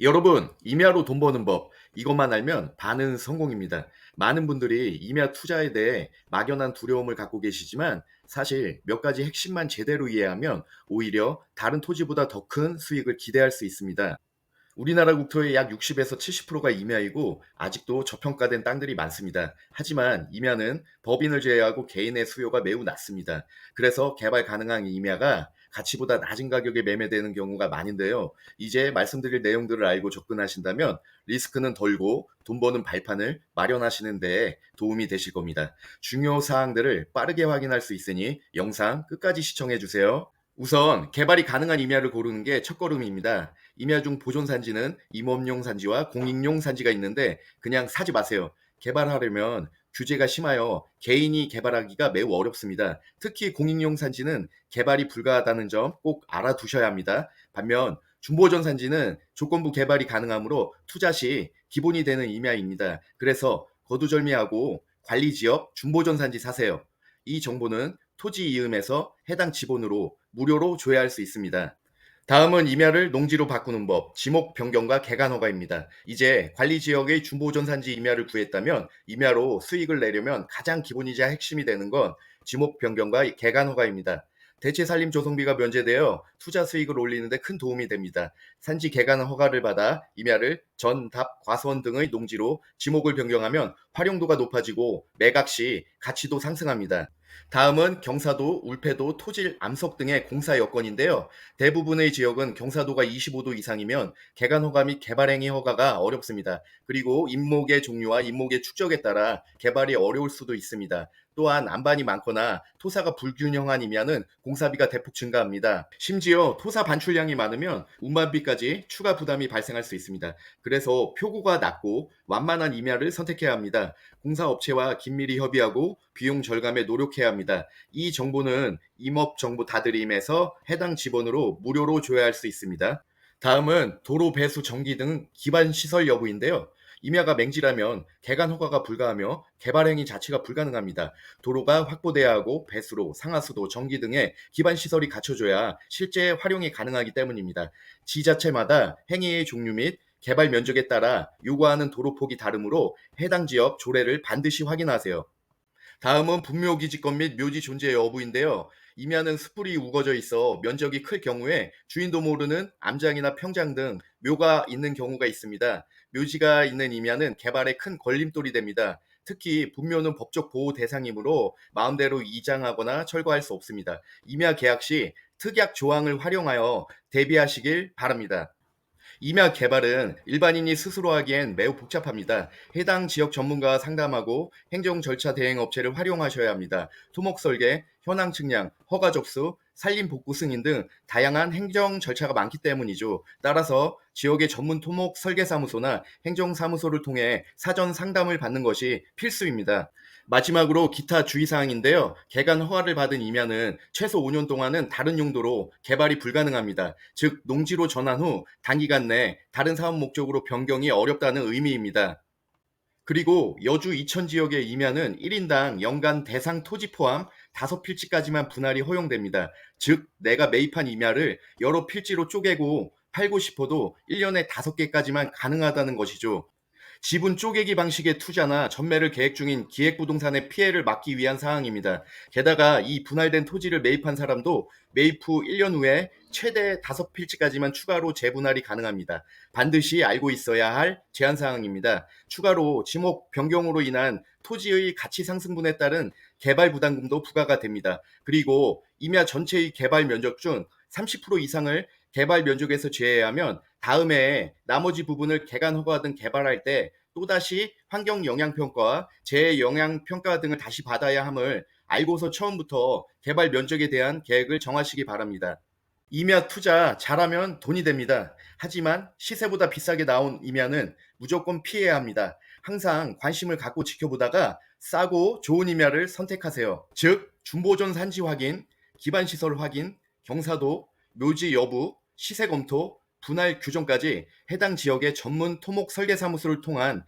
여러분, 임야로 돈 버는 법, 이것만 알면 반은 성공입니다. 많은 분들이 임야 투자에 대해 막연한 두려움을 갖고 계시지만 사실 몇 가지 핵심만 제대로 이해하면 오히려 다른 토지보다 더 큰 수익을 기대할 수 있습니다. 우리나라 국토의 약 60에서 70%가 임야이고 아직도 저평가된 땅들이 많습니다. 하지만 임야는 법인을 제외하고 개인의 수요가 매우 낮습니다. 그래서 개발 가능한 임야가 가치보다 낮은 가격에 매매되는 경우가 많은데요. 이제 말씀드릴 내용들을 알고 접근하신다면 리스크는 덜고 돈 버는 발판을 마련하시는 데 도움이 되실 겁니다. 중요 사항들을 빠르게 확인할 수 있으니 영상 끝까지 시청해 주세요. 우선 개발이 가능한 임야를 고르는 게 첫걸음입니다. 임야 중 보존 산지는 임업용 산지와 공익용 산지가 있는데 그냥 사지 마세요. 개발하려면 규제가 심하여 개인이 개발하기가 매우 어렵습니다. 특히 공익용 산지는 개발이 불가하다는 점 꼭 알아두셔야 합니다. 반면 중보전 산지는 조건부 개발이 가능하므로 투자 시 기본이 되는 임야입니다. 그래서 거두절미하고 관리 지역 중보전 산지 사세요. 이 정보는 토지 이음에서 해당 지번으로 무료로 조회할 수 있습니다. 다음은 임야를 농지로 바꾸는 법, 지목 변경과 개간 허가입니다. 이제 관리 지역의 중보존 산지 임야를 구했다면 임야로 수익을 내려면 가장 기본이자 핵심이 되는 건 지목 변경과 개간 허가입니다. 대체 산림 조성비가 면제되어 투자 수익을 올리는데 큰 도움이 됩니다. 산지 개간 허가를 받아 임야를 전, 답, 과수원 등의 농지로 지목을 변경하면 활용도가 높아지고 매각 시 가치도 상승합니다. 다음은 경사도, 울패도, 토질, 암석 등의 공사 여건인데요. 대부분의 지역은 경사도가 25도 이상이면 개간 허가 및 개발행위 허가가 어렵습니다. 그리고 임목의 종류와 임목의 축적에 따라 개발이 어려울 수도 있습니다. 또한 안반이 많거나 토사가 불균형한이면은 공사비가 대폭 증가합니다. 심지어 토사 반출량이 많으면 운반비까지 추가 부담이 발생할 수 있습니다. 그래서 표고가 낮고 완만한 임야를 선택해야 합니다. 공사업체와 긴밀히 협의하고 비용 절감에 노력해야 합니다. 이 정보는 임업 정보 다드림에서 해당 지번으로 무료로 조회할 수 있습니다. 다음은 도로 배수 전기 등 기반 시설 여부인데요. 임야가 맹지라면 개간 허가가 불가하며 개발 행위 자체가 불가능합니다. 도로가 확보돼야 하고 배수로, 상하수도, 전기 등의 기반 시설이 갖춰져야 실제 활용이 가능하기 때문입니다. 지자체마다 행위의 종류 및 개발 면적에 따라 요구하는 도로 폭이 다르므로 해당 지역 조례를 반드시 확인하세요. 다음은 분묘기지권 및 묘지 존재 여부인데요. 임야는 숯불이 우거져 있어 면적이 클 경우에 주인도 모르는 암장이나 평장 등 묘가 있는 경우가 있습니다. 묘지가 있는 임야는 개발에 큰 걸림돌이 됩니다. 특히 분묘는 법적 보호 대상이므로 마음대로 이장하거나 철거할 수 없습니다. 임야 계약 시 특약 조항을 활용하여 대비하시길 바랍니다. 임야 개발은 일반인이 스스로 하기엔 매우 복잡합니다. 해당 지역 전문가와 상담하고 행정 절차 대행 업체를 활용하셔야 합니다. 토목 설계, 현황 측량, 허가 접수, 산림 복구 승인 등 다양한 행정 절차가 많기 때문이죠. 따라서 지역의 전문 토목 설계사무소나 행정사무소를 통해 사전 상담을 받는 것이 필수입니다. 마지막으로 기타 주의사항인데요. 개간 허가를 받은 임야는 최소 5년 동안은 다른 용도로 개발이 불가능합니다. 즉, 농지로 전환 후 단기간 내 다른 사업 목적으로 변경이 어렵다는 의미입니다. 그리고 여주 이천 지역의 임야는 1인당 연간 대상 토지 포함 5필지까지만 분할이 허용됩니다. 즉, 내가 매입한 임야를 여러 필지로 쪼개고 팔고 싶어도 1년에 5개까지만 가능하다는 것이죠. 지분 쪼개기 방식의 투자나 전매를 계획 중인 기획부동산의 피해를 막기 위한 사항입니다. 게다가 이 분할된 토지를 매입한 사람도 매입 후 1년 후에 최대 5필지까지만 추가로 재분할이 가능합니다. 반드시 알고 있어야 할 제한 사항입니다. 추가로 지목 변경으로 인한 토지의 가치 상승분에 따른 개발 부담금도 부과가 됩니다. 그리고 임야 전체의 개발 면적 중 30% 이상을 개발 면적에서 제외하면 다음에 나머지 부분을 개간 허가 등 개발할 때 또다시 환경 영향 평가와 재해 영향 평가 등을 다시 받아야 함을 알고서 처음부터 개발 면적에 대한 계획을 정하시기 바랍니다. 임야 투자 잘하면 돈이 됩니다. 하지만 시세보다 비싸게 나온 임야는 무조건 피해야 합니다. 항상 관심을 갖고 지켜보다가 싸고 좋은 임야를 선택하세요. 즉, 중보존 산지 확인, 기반 시설 확인, 경사도, 묘지 여부, 시세 검토, 분할 규정까지 해당 지역의 전문 토목 설계 사무소를 통한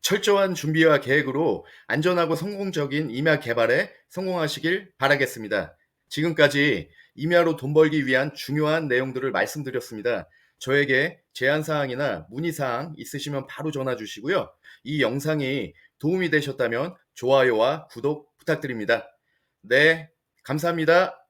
철저한 준비와 계획으로 안전하고 성공적인 임야 개발에 성공하시길 바라겠습니다. 지금까지 임야로 돈 벌기 위한 중요한 내용들을 말씀드렸습니다. 저에게 제안 사항이나 문의 사항 있으시면 바로 전화 주시고요. 이 영상이 도움이 되셨다면 좋아요와 구독 부탁드립니다. 네, 감사합니다.